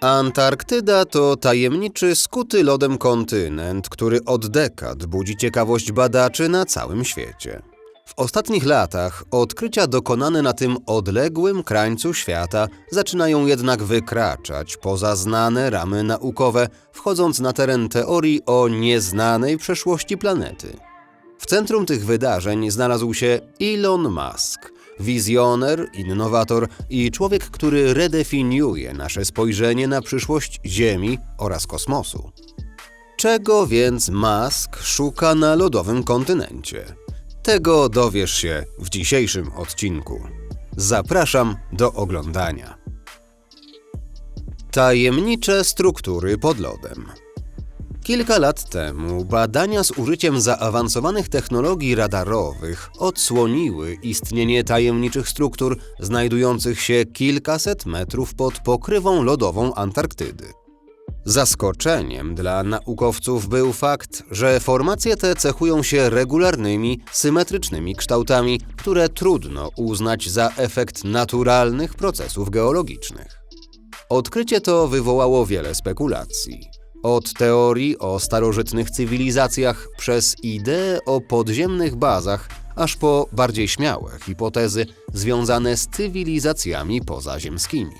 Antarktyda to tajemniczy, skuty lodem kontynent, który od dekad budzi ciekawość badaczy na całym świecie. W ostatnich latach odkrycia dokonane na tym odległym krańcu świata zaczynają jednak wykraczać poza znane ramy naukowe, wchodząc na teren teorii o nieznanej przeszłości planety. W centrum tych wydarzeń znalazł się Elon Musk, wizjoner, innowator i człowiek, który redefiniuje nasze spojrzenie na przyszłość Ziemi oraz kosmosu. Czego więc Musk szuka na lodowym kontynencie? Tego dowiesz się w dzisiejszym odcinku. Zapraszam do oglądania. Tajemnicze struktury pod lodem. Kilka lat temu badania z użyciem zaawansowanych technologii radarowych odsłoniły istnienie tajemniczych struktur znajdujących się kilkaset metrów pod pokrywą lodową Antarktydy. Zaskoczeniem dla naukowców był fakt, że formacje te cechują się regularnymi, symetrycznymi kształtami, które trudno uznać za efekt naturalnych procesów geologicznych. Odkrycie to wywołało wiele spekulacji. Od teorii o starożytnych cywilizacjach przez idee o podziemnych bazach, aż po bardziej śmiałe hipotezy związane z cywilizacjami pozaziemskimi.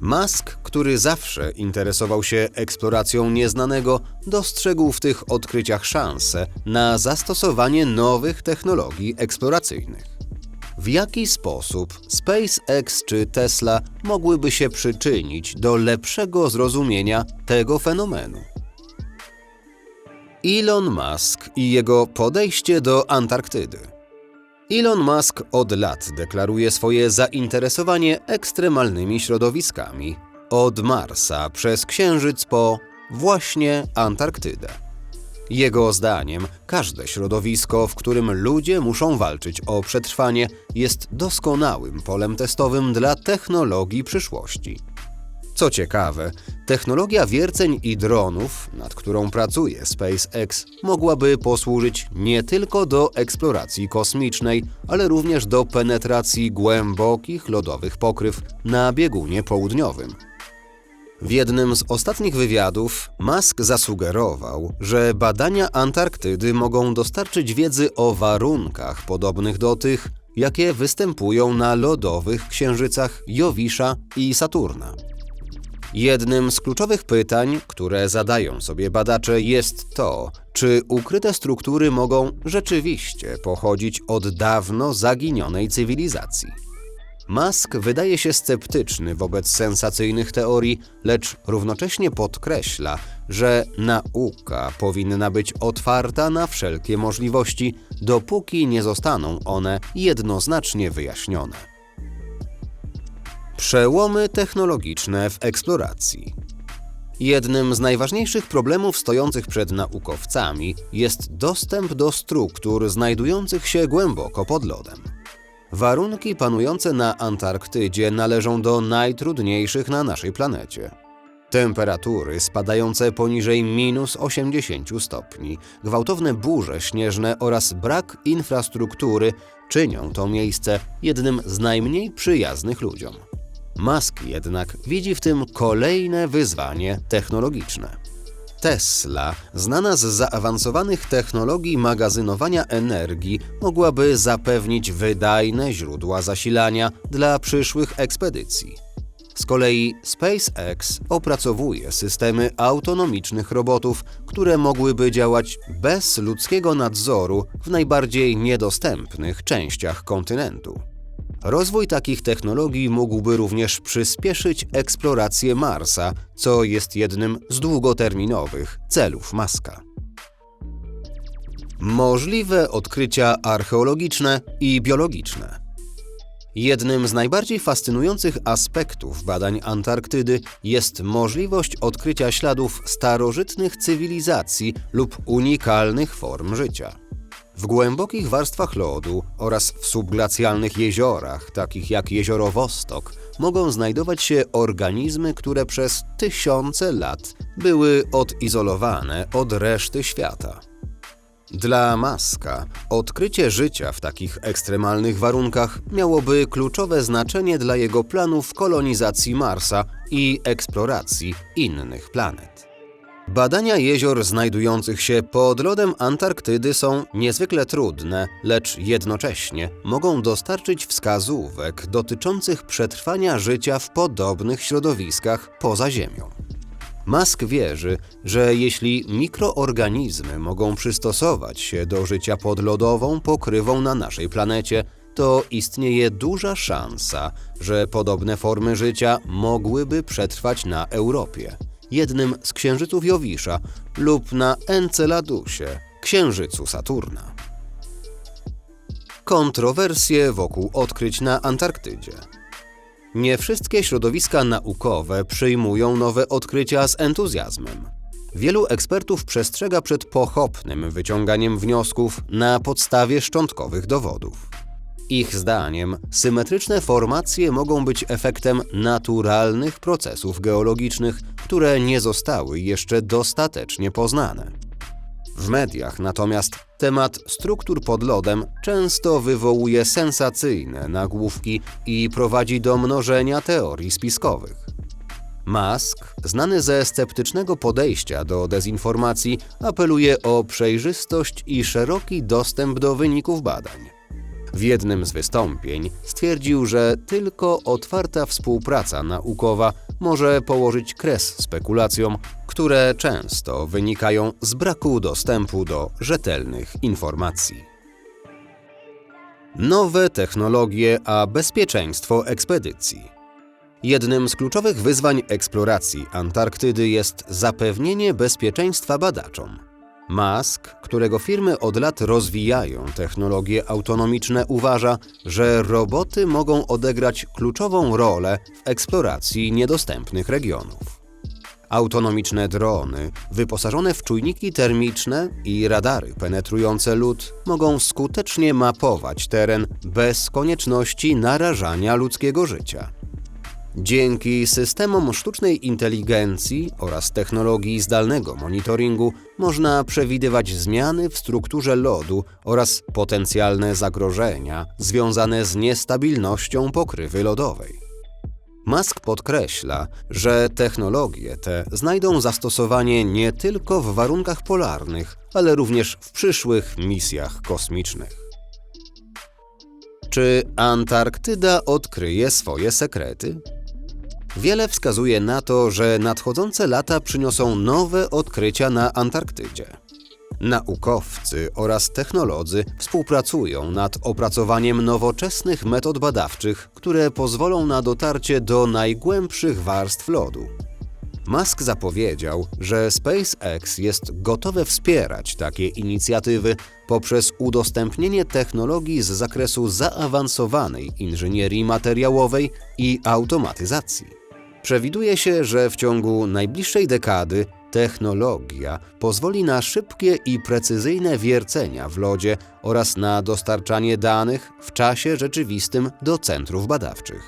Musk, który zawsze interesował się eksploracją nieznanego, dostrzegł w tych odkryciach szansę na zastosowanie nowych technologii eksploracyjnych. W jaki sposób SpaceX czy Tesla mogłyby się przyczynić do lepszego zrozumienia tego fenomenu? Elon Musk i jego podejście do Antarktydy. Elon Musk od lat deklaruje swoje zainteresowanie ekstremalnymi środowiskami, od Marsa przez Księżyc po właśnie Antarktydę. Jego zdaniem każde środowisko, w którym ludzie muszą walczyć o przetrwanie, jest doskonałym polem testowym dla technologii przyszłości. Co ciekawe, technologia wierceń i dronów, nad którą pracuje SpaceX, mogłaby posłużyć nie tylko do eksploracji kosmicznej, ale również do penetracji głębokich lodowych pokryw na biegunie południowym. W jednym z ostatnich wywiadów Musk zasugerował, że badania Antarktydy mogą dostarczyć wiedzy o warunkach podobnych do tych, jakie występują na lodowych księżycach Jowisza i Saturna. Jednym z kluczowych pytań, które zadają sobie badacze, jest to, czy ukryte struktury mogą rzeczywiście pochodzić od dawno zaginionej cywilizacji. Musk wydaje się sceptyczny wobec sensacyjnych teorii, lecz równocześnie podkreśla, że nauka powinna być otwarta na wszelkie możliwości, dopóki nie zostaną one jednoznacznie wyjaśnione. Przełomy technologiczne w eksploracji. Jednym z najważniejszych problemów stojących przed naukowcami jest dostęp do struktur znajdujących się głęboko pod lodem. Warunki panujące na Antarktydzie należą do najtrudniejszych na naszej planecie. Temperatury spadające poniżej minus 80 stopni, gwałtowne burze śnieżne oraz brak infrastruktury czynią to miejsce jednym z najmniej przyjaznych ludziom. Musk jednak widzi w tym kolejne wyzwanie technologiczne. Tesla, znana z zaawansowanych technologii magazynowania energii, mogłaby zapewnić wydajne źródła zasilania dla przyszłych ekspedycji. Z kolei SpaceX opracowuje systemy autonomicznych robotów, które mogłyby działać bez ludzkiego nadzoru w najbardziej niedostępnych częściach kontynentu. Rozwój takich technologii mógłby również przyspieszyć eksplorację Marsa, co jest jednym z długoterminowych celów Maska. Możliwe odkrycia archeologiczne i biologiczne. Jednym z najbardziej fascynujących aspektów badań Antarktydy jest możliwość odkrycia śladów starożytnych cywilizacji lub unikalnych form życia. W głębokich warstwach lodu oraz w subglacjalnych jeziorach, takich jak jezioro Wostok, mogą znajdować się organizmy, które przez tysiące lat były odizolowane od reszty świata. Dla Maska odkrycie życia w takich ekstremalnych warunkach miałoby kluczowe znaczenie dla jego planów kolonizacji Marsa i eksploracji innych planet. Badania jezior znajdujących się pod lodem Antarktydy są niezwykle trudne, lecz jednocześnie mogą dostarczyć wskazówek dotyczących przetrwania życia w podobnych środowiskach poza Ziemią. Musk wierzy, że jeśli mikroorganizmy mogą przystosować się do życia pod lodową pokrywą na naszej planecie, to istnieje duża szansa, że podobne formy życia mogłyby przetrwać na Europie, jednym z księżyców Jowisza lub na Enceladusie, księżycu Saturna. Kontrowersje wokół odkryć na Antarktydzie. Nie wszystkie środowiska naukowe przyjmują nowe odkrycia z entuzjazmem. Wielu ekspertów przestrzega przed pochopnym wyciąganiem wniosków na podstawie szczątkowych dowodów. Ich zdaniem symetryczne formacje mogą być efektem naturalnych procesów geologicznych, które nie zostały jeszcze dostatecznie poznane. W mediach natomiast temat struktur pod lodem często wywołuje sensacyjne nagłówki i prowadzi do mnożenia teorii spiskowych. Musk, znany ze sceptycznego podejścia do dezinformacji, apeluje o przejrzystość i szeroki dostęp do wyników badań. W jednym z wystąpień stwierdził, że tylko otwarta współpraca naukowa może położyć kres spekulacjom, które często wynikają z braku dostępu do rzetelnych informacji. Nowe technologie a bezpieczeństwo ekspedycji. Jednym z kluczowych wyzwań eksploracji Antarktydy jest zapewnienie bezpieczeństwa badaczom. Musk, którego firmy od lat rozwijają technologie autonomiczne, uważa, że roboty mogą odegrać kluczową rolę w eksploracji niedostępnych regionów. Autonomiczne drony, wyposażone w czujniki termiczne i radary penetrujące lód, mogą skutecznie mapować teren bez konieczności narażania ludzkiego życia. Dzięki systemom sztucznej inteligencji oraz technologii zdalnego monitoringu można przewidywać zmiany w strukturze lodu oraz potencjalne zagrożenia związane z niestabilnością pokrywy lodowej. Musk podkreśla, że technologie te znajdą zastosowanie nie tylko w warunkach polarnych, ale również w przyszłych misjach kosmicznych. Czy Antarktyda odkryje swoje sekrety? Wiele wskazuje na to, że nadchodzące lata przyniosą nowe odkrycia na Antarktydzie. Naukowcy oraz technolodzy współpracują nad opracowaniem nowoczesnych metod badawczych, które pozwolą na dotarcie do najgłębszych warstw lodu. Musk zapowiedział, że SpaceX jest gotowe wspierać takie inicjatywy poprzez udostępnienie technologii z zakresu zaawansowanej inżynierii materiałowej i automatyzacji. Przewiduje się, że w ciągu najbliższej dekady technologia pozwoli na szybkie i precyzyjne wiercenia w lodzie oraz na dostarczanie danych w czasie rzeczywistym do centrów badawczych.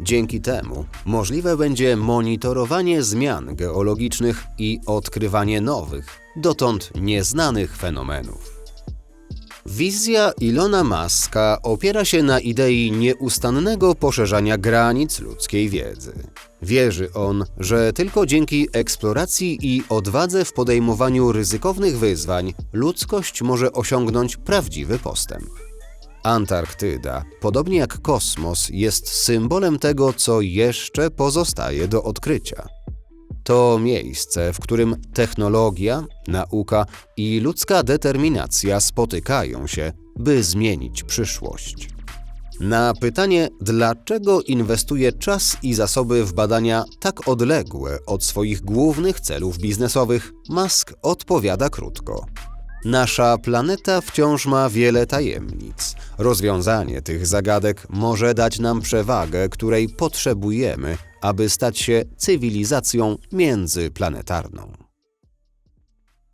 Dzięki temu możliwe będzie monitorowanie zmian geologicznych i odkrywanie nowych, dotąd nieznanych fenomenów. Wizja Ilona Maska opiera się na idei nieustannego poszerzania granic ludzkiej wiedzy. Wierzy on, że tylko dzięki eksploracji i odwadze w podejmowaniu ryzykownych wyzwań ludzkość może osiągnąć prawdziwy postęp. Antarktyda, podobnie jak kosmos, jest symbolem tego, co jeszcze pozostaje do odkrycia. To miejsce, w którym technologia, nauka i ludzka determinacja spotykają się, by zmienić przyszłość. Na pytanie, dlaczego inwestuje czas i zasoby w badania tak odległe od swoich głównych celów biznesowych, Musk odpowiada krótko. Nasza planeta wciąż ma wiele tajemnic. Rozwiązanie tych zagadek może dać nam przewagę, której potrzebujemy, aby stać się cywilizacją międzyplanetarną.